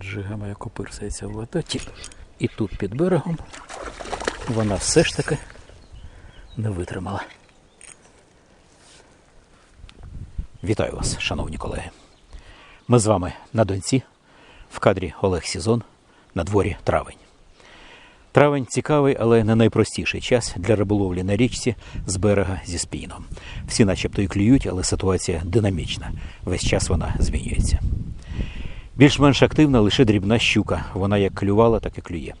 Джига моя копирсається в латоті. І тут під берегом вона все ж таки не витримала. Вітаю вас, шановні колеги. Ми з вами на донці, в кадрі Олег Сізон, на дворі травень. Травень цікавий, але не найпростіший час для риболовлі на річці з берега зі спіном. Всі начебто і клюють, але ситуація динамічна. Весь час вона змінюється. Більш-менш активна лише дрібна щука. Вона як клювала, так і клює.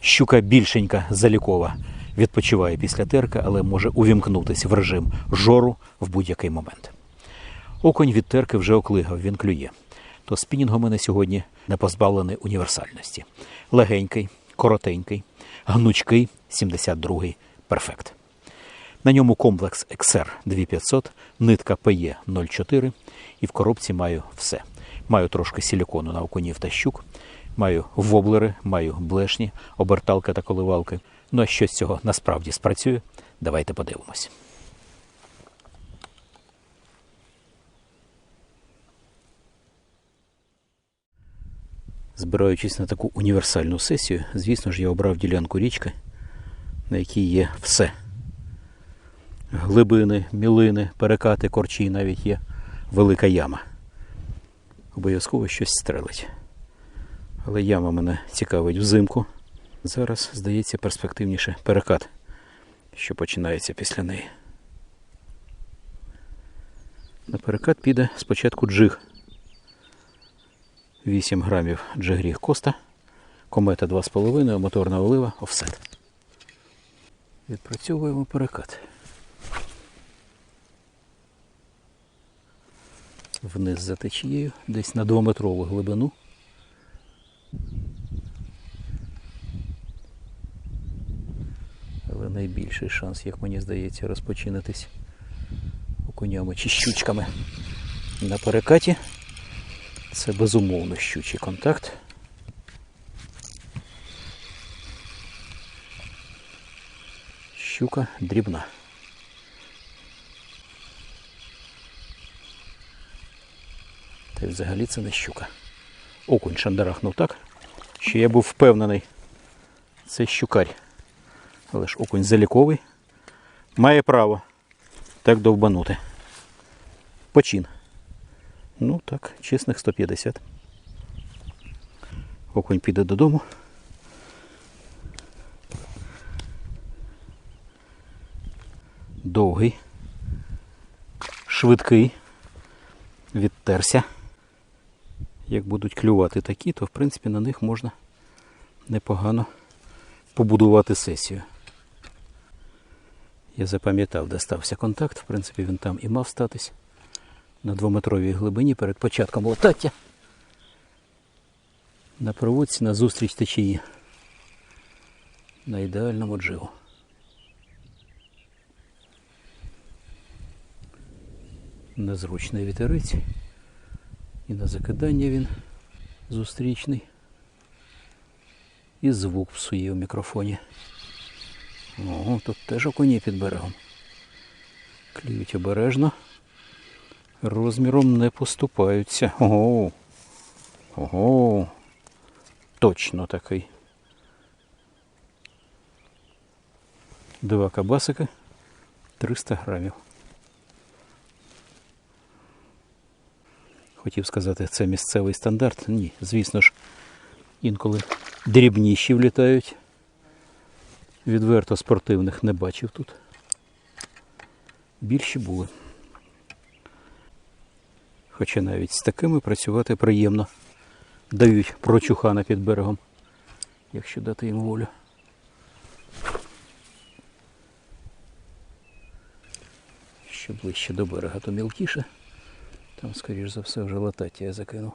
Щука більшенька, залікова, відпочиває після терка, але може увімкнутися в режим жору в будь-який момент. Окунь від терки вже оклигав, він клює. То спінінг у мене сьогодні не позбавлений універсальності. Легенький, коротенький, гнучкий, 72-й перфект. На ньому комплекс XR 2500, нитка PE 04 і в коробці маю все. Маю трошки силікону на окунів та щук, маю воблери, маю блешні, оберталки та коливалки. Ну а що з цього насправді спрацює? Давайте подивимось. Збираючись на таку універсальну сесію, звісно ж, я обрав ділянку річки, на якій є все. Глибини, мілини, перекати, корчі, навіть є велика яма. Обов'язково щось стрелить. Але яма мене цікавить взимку. Зараз, здається, перспективніше перекат, що починається після неї. На перекат піде спочатку джиг. 8 грамів джигріг коста, комета 2,5, моторна олива, офсет. Відпрацьовуємо перекат. Вниз за течією, десь на 2-метрову глибину. Але найбільший шанс, як мені здається, розпочинатись окунями чи щучками на перекаті. Це безумовно щучий контакт. Щука дрібна. Й взагалі це не щука. Окунь шандарахнув так, що я був впевнений, це щукарь. Але ж окунь заліковий, має право так довбанути. Почин. Ну так, чесних 150. Окунь піде додому. Довгий, швидкий, відтерся. Як будуть клювати такі, то в принципі на них можна непогано побудувати сесію. Я запам'ятав, де стався контакт, в принципі, він там і мав статись на двометровій глибині перед початком лотаття. На проводці на зустріч течії. На ідеальному джигу. Незручний вітерець. І на закидання він зустрічний. І звук псує в мікрофоні. О, тут теж окуні під берегом. Клюють обережно розміром не поступаються. Ого. Ого. Точно такий. Два кабасика 300 грамів. Хотів сказати, це місцевий стандарт. Ні, звісно ж, інколи дрібніші влітають. Відверто спортивних не бачив тут. Більші були. Хоча навіть з такими працювати приємно. Дають прочухана під берегом, якщо дати їм волю. Що ближче до берега, то мілкіше. Там, скоріш за все, вже латаття я закинув.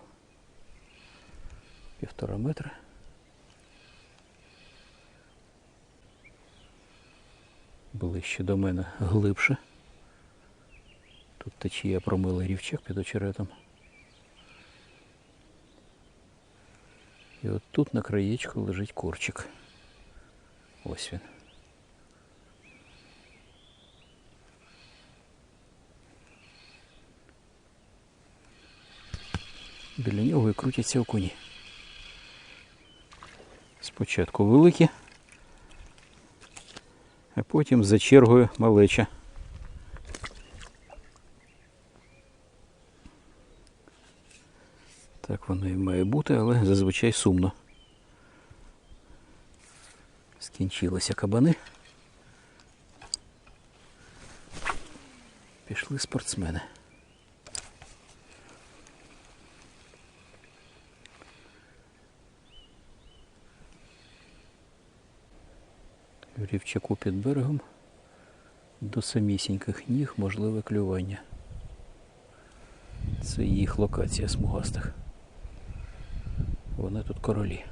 Півтора метра. Ближче до мене глибше. Тут течія промила рівчак під очеретом. І от тут на краєчку лежить корчик. Ось він. Біля нього і крутяться окуні. Спочатку великі, а потім за чергою малеча. Так воно і має бути, але зазвичай сумно. Скінчилися кабани. Пішли спортсмени. Рівчаку під берегом до самісіньких ніг можливе клювання. Це їх локація смугастих. Вони тут королі.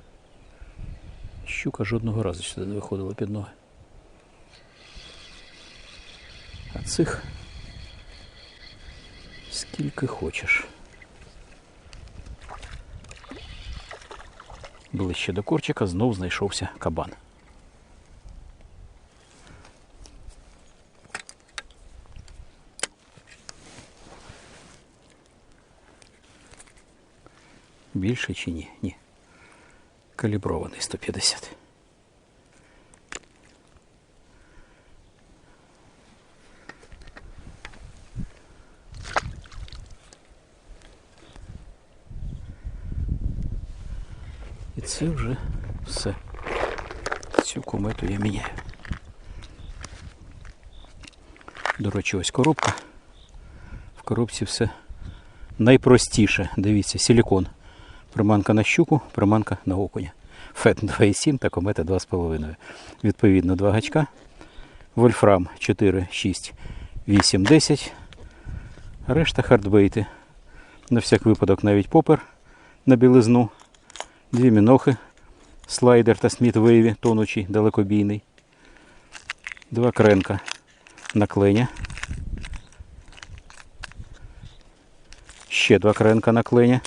Щука жодного разу сюди не виходила під ноги. А цих скільки хочеш. Ближче до корчика знов знайшовся кабан. Більше чи ні? Ні. Калібрований 150. І це вже все. Цю комету я міняю. До речі, ось коробка. В коробці все найпростіше. Дивіться, силікон. Приманка на щуку, приманка на окуня. Фет 2,7 та комета 2,5. Відповідно, два гачка. Вольфрам 4, 6, 8, 10. Решта хардбейти. На всяк випадок навіть попер на білизну. Дві мінохи. Слайдер та Сміт Вейві, тонучий, далекобійний. Два кренка на кленя. Ще два кренка на кленя.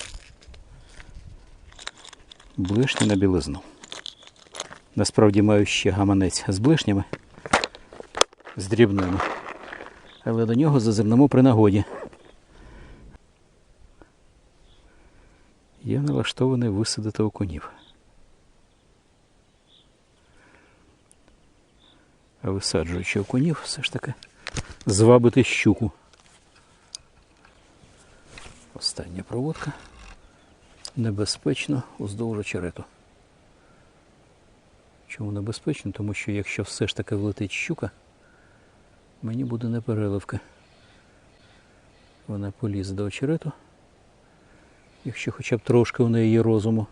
Блишні на білизну. Насправді маю ще гаманець з блишнями, з дрібними. Але до нього зазирнемо при нагоді. Я налаштований висадити окунів. А висаджуючи окунів, все ж таки звабити щуку. Остання проводка небезпечно уздовж очерету. Чому небезпечно? Тому що якщо все ж таки влетить щука, мені буде непереливка. Вона полізе до очерету, якщо хоча б трошки у неї є розуму.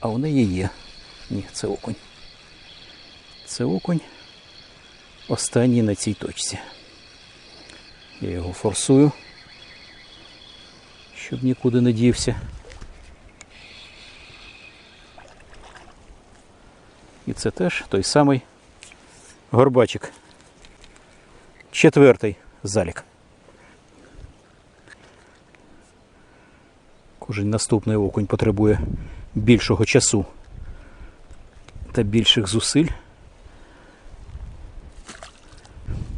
А у неї є. Ні, це окунь. Це окунь. Останній на цій точці. Я його форсую, щоб нікуди не дівся. І це теж той самий горбачик. Четвертий залік. Кожен наступний окунь потребує більшого часу та більших зусиль.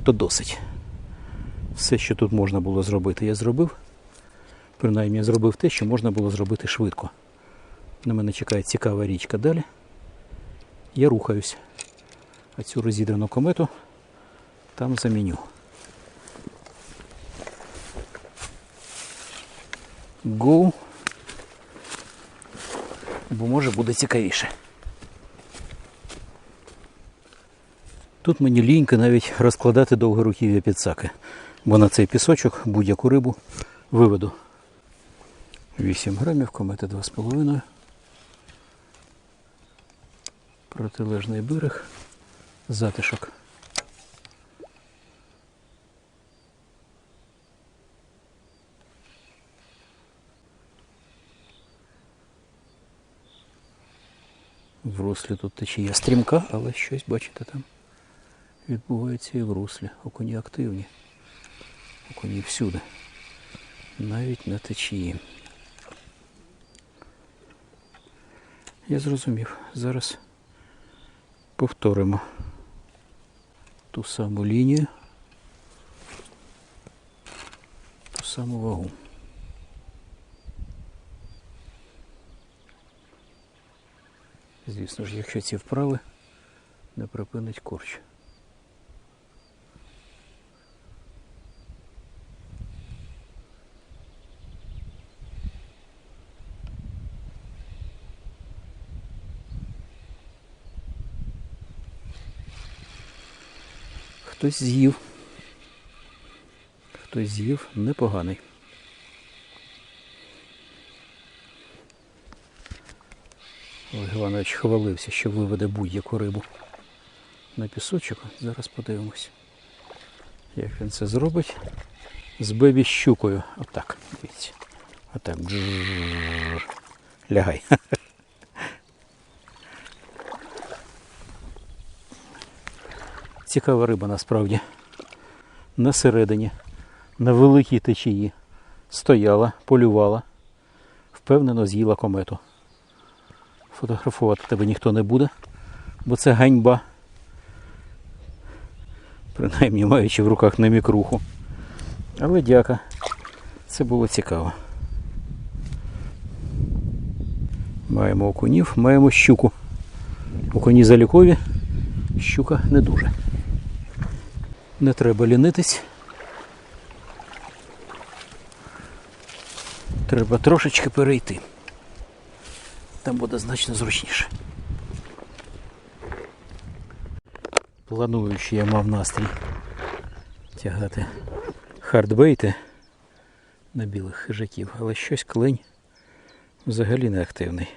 То досить. Все, що тут можна було зробити, я зробив. Принаймні я зробив те, що можна було зробити швидко. На мене чекає цікава річка далі я рухаюсь. А цю розідрану комету там заміню. Go. Бо може буде цікавіше. Тут мені лінька навіть розкладати довге руків'я підсаки, бо на цей пісочок будь-яку рибу виведу. 8 грамів, комети 2,5. Протилежний берег, затишок. В руслі тут течія стрімка, але щось, бачите, там відбувається і в руслі. Окуні активні. Окуні всюди. Навіть на течії. Я зрозумів. Зараз повторимо ту саму лінію, ту саму вагу. Звісно ж, якщо ці вправи не припинить корч. Хтось з'їв. Хтось з'їв непоганий. Олег Іванович хвалився, що виведе будь-яку рибу на пісочок. Зараз подивимось, як він це зробить з бебі щукою. Отак, дивіться. Отак. Лягай. Цікава риба насправді. На середині, на великій течії стояла, полювала, впевнено з'їла комету. Фотографувати тебе ніхто не буде, бо це ганьба. Принаймні маючи в руках не мікруху. Але дяка. Це було цікаво. Маємо окунів, маємо щуку. Окуні залікові, щука не дуже. Не треба лінитись. Треба трошечки перейти. Там буде значно зручніше. Плануючи, я мав настрій тягати хардбейти на білих хижаків, але щось клень взагалі не активний.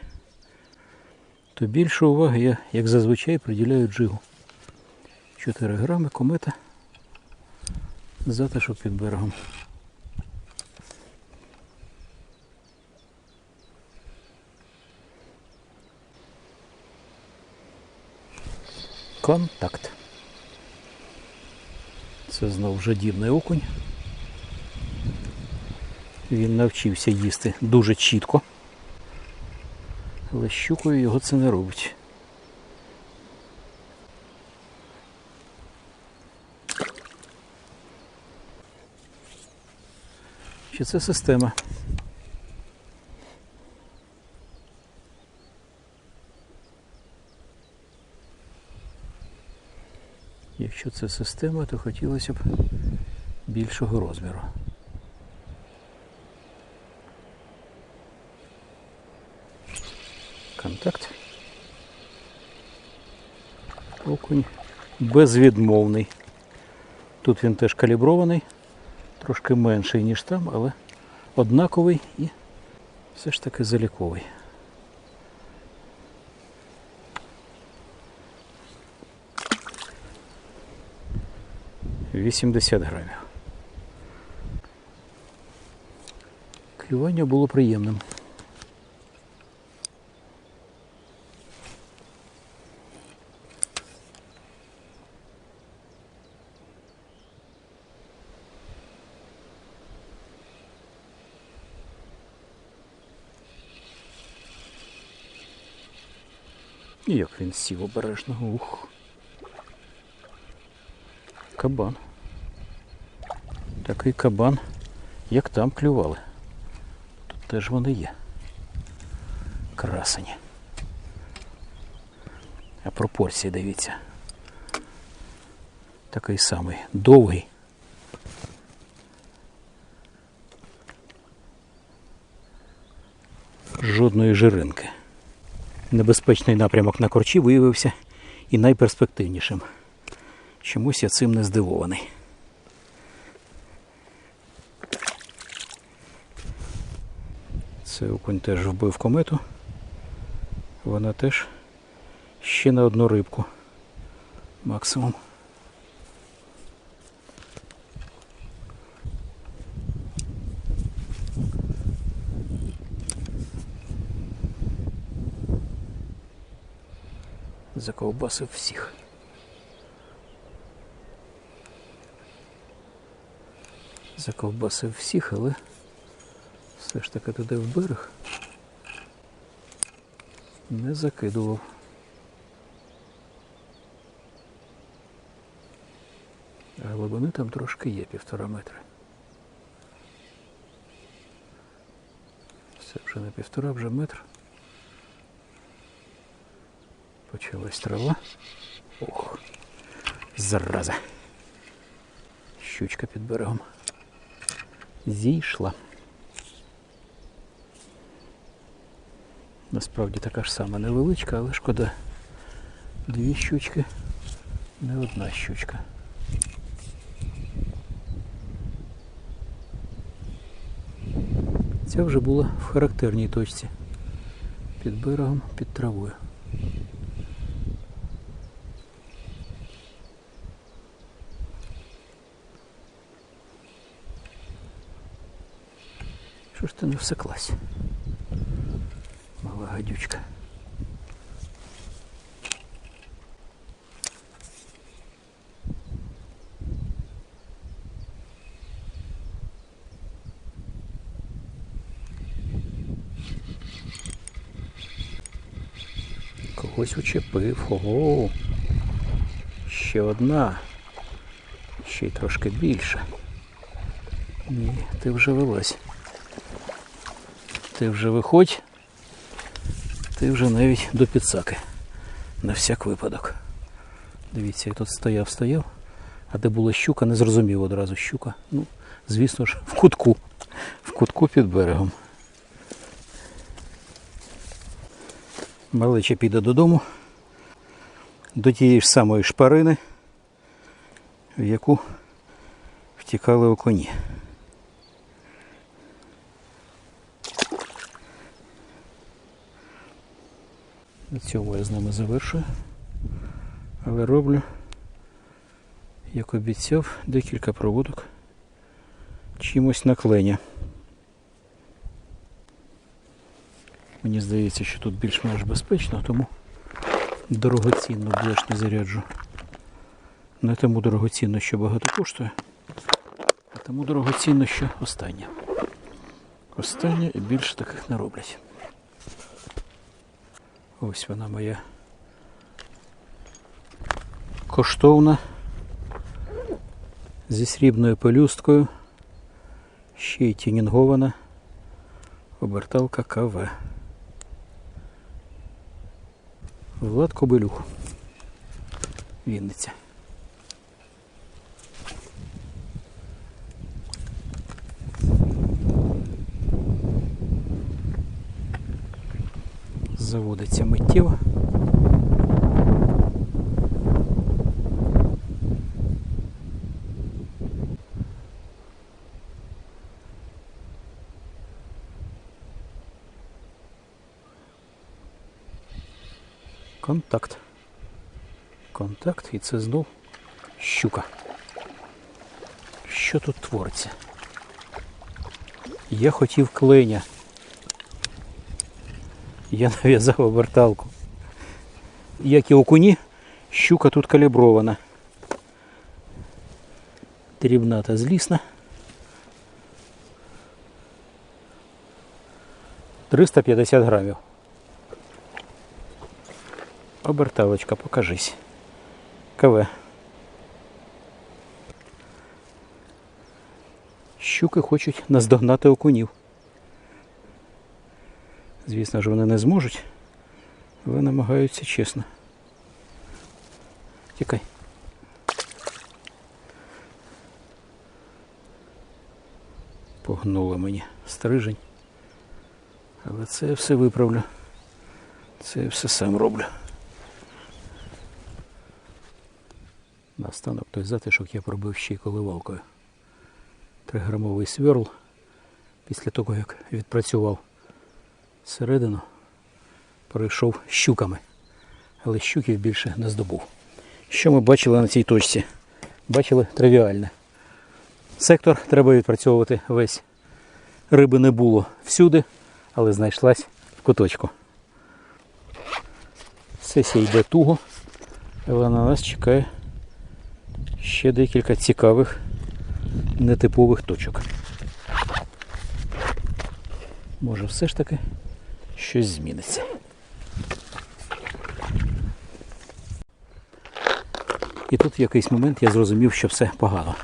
То більше уваги я, як зазвичай, приділяю джигу. 4 грами комета затишок під берегом. Контакт. Це знов жадібний окунь. Він навчився їсти дуже чітко. Але щукою його це не робить. Чи це система? Якщо це система, то хотілося б більшого розміру. Контакт. Окунь безвідмовний. Тут він теж калібрований, трошки менший, ніж там, але однаковий і все ж таки заліковий. Вісімдесят грамів. Клювання було приємним. І Як він сів обережно. Ух. Кабан. Такий кабан, як там клювали. Тут теж вони є. Красені. А пропорції дивіться. Такий самий довгий. Жодної жиринки. Небезпечний напрямок на корчі виявився і найперспективнішим. Чомусь я цим не здивований. Це окунь теж вбив комету. Вона теж ще на одну рибку. Максимум. Заковбасив всіх. Заковбасив всіх, але все ж таки туди в берег не закидував. А глибини там трошки є півтора метри. Це вже не півтора, вже метр. Почалась трава. Ох, зараза. Щучка під берегом. Зійшла. Насправді така ж сама невеличка, але шкода. Дві щучки, не одна щучка. Ця вже була в характерній точці. Під берегом, під травою. Що ж ти не всеклась? Мала гадючка. Когось учепив. Ого. Ще одна. Ще й трошки більше. Ні, ти вже вилазь. Ти вже виходь. Ти вже навіть до підсаки. На всяк випадок. Дивіться, я тут стояв, стояв, а де була щука, не зрозумів одразу щука. Ну, звісно ж, в кутку. В кутку під берегом. Малеча піде додому. До тієї ж самої шпарини, в яку втікали у На цьому я з ними завершую. Але роблю, як обіцяв, декілька проводок чимось на. Мені здається, що тут більш-менш безпечно, тому дорогоцінно блешні заряджу. Не тому дорогоцінно, що багато коштує, а тому дорогоцінно, що останнє. Останнє і більше таких не роблять. Ось вона моя коштовна зі срібною пелюсткою, ще й тінінгована оберталка КВ. Влад Кобилюх. Вінниця. Заводиться миттєво. Контакт. Контакт і це знов щука. Що тут твориться? Я хотів кленя. Я нав'язав оберталку. Як і окуні, щука тут калібрована. Дрібна та злісна. 350 грамів. Оберталочка, покажись. КВ. Щуки хочуть наздогнати окунів. Звісно ж, вони не зможуть, але намагаються чесно. Тікай. Погнуло мені стрижень. Але це я все виправлю. Це я все сам роблю. Наостанок той затишок я пробив ще й коливалкою. Триграмовий сверл після того, як відпрацював середину, пройшов щуками. Але щуків більше не здобув. Що ми бачили на цій точці? Бачили тривіальне. Сектор треба відпрацьовувати весь. Риби не було всюди, але знайшлась в куточку. Сесія йде туго, але на нас чекає ще декілька цікавих нетипових точок. Може все ж таки щось зміниться. І тут в якийсь момент я зрозумів, що все погано.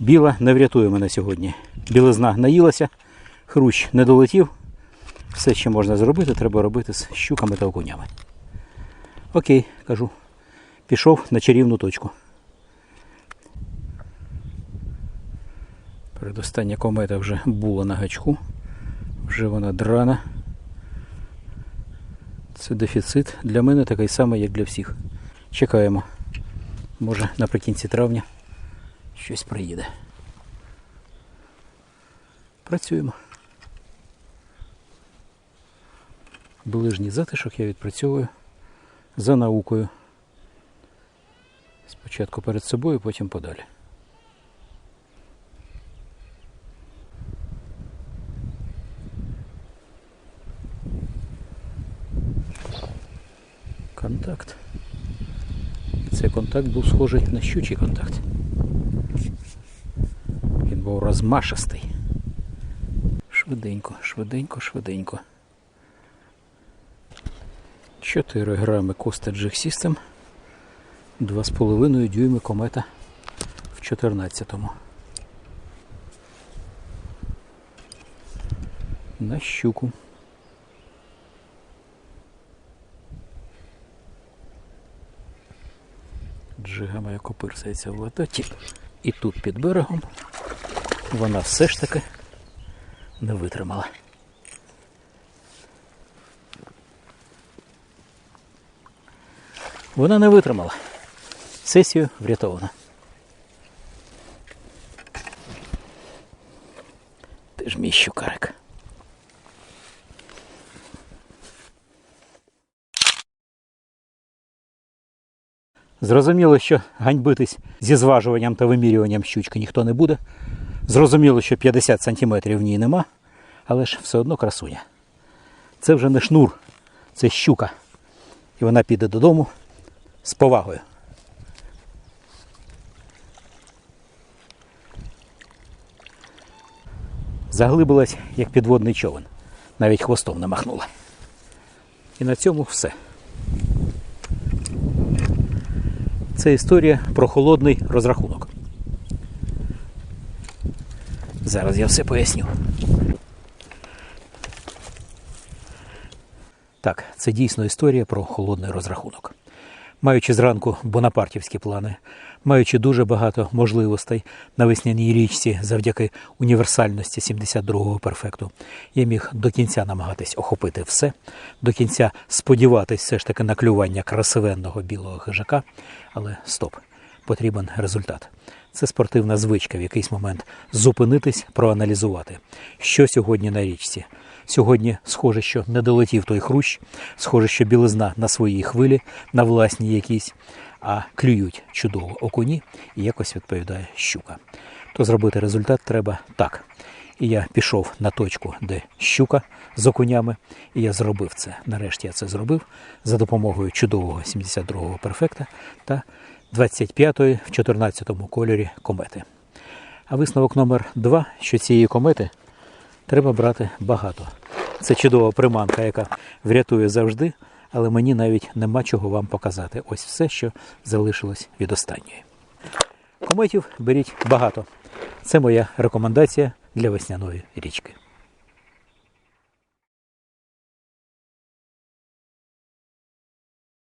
Біла не врятує мене сьогодні. Білизна наїлася, хрущ не долетів. Все, що можна зробити, треба робити з щуками та окунями. Окей, кажу. Пішов на чарівну точку. Передостання комета вже була на гачку. Вже вона драна. Це дефіцит. Для мене такий самий, як для всіх. Чекаємо. Може наприкінці травня щось приїде. Працюємо. Ближній затишок я відпрацьовую за наукою. Спочатку перед собою, потім подалі. Контакт. Цей контакт був схожий на щучий контакт. Він був розмашистий. Швиденько, швиденько, швиденько. 4 грами Costa G System. 2,5 дюйми комета в 14-му. На щуку. Джига моя копирсається в латоті. І тут під берегом вона все ж таки не витримала. Вона не витримала. Сесію врятована. Ти ж мій щукарик. Зрозуміло, що ганьбитись зі зважуванням та вимірюванням щучки ніхто не буде. Зрозуміло, що 50 сантиметрів в ній нема, але ж все одно красуня. Це вже не шнур, це щука. І вона піде додому з повагою. Заглибилась, як підводний човен. Навіть хвостом не махнула. І на цьому все. Це історія про холодний розрахунок. Зараз я все поясню. Так, це дійсно історія про холодний розрахунок. Маючи зранку бонапартівські плани, маючи дуже багато можливостей на весняній річці завдяки універсальності 72-го перфекту, я міг до кінця намагатись охопити все, до кінця сподіватись все ж таки на клювання красивенного білого хижака, але стоп, потрібен результат. Це спортивна звичка в якийсь момент зупинитись, проаналізувати, що сьогодні на річці. Сьогодні схоже, що не долетів той хрущ, схоже, що білизна на своїй хвилі, на власній якійсь, а клюють чудово окуні і якось відповідає щука. То зробити результат треба так. І я пішов на точку, де щука з окунями, і я зробив це. Нарешті я це зробив за допомогою чудового 72-го перфекта та 25-ї в 14-му кольорі комети. А висновок номер 2, що цієї комети треба брати багато. Це чудова приманка, яка врятує завжди, але мені навіть нема чого вам показати. Ось все, що залишилось від останньої. Кометів беріть багато. Це моя рекомендація для весняної річки.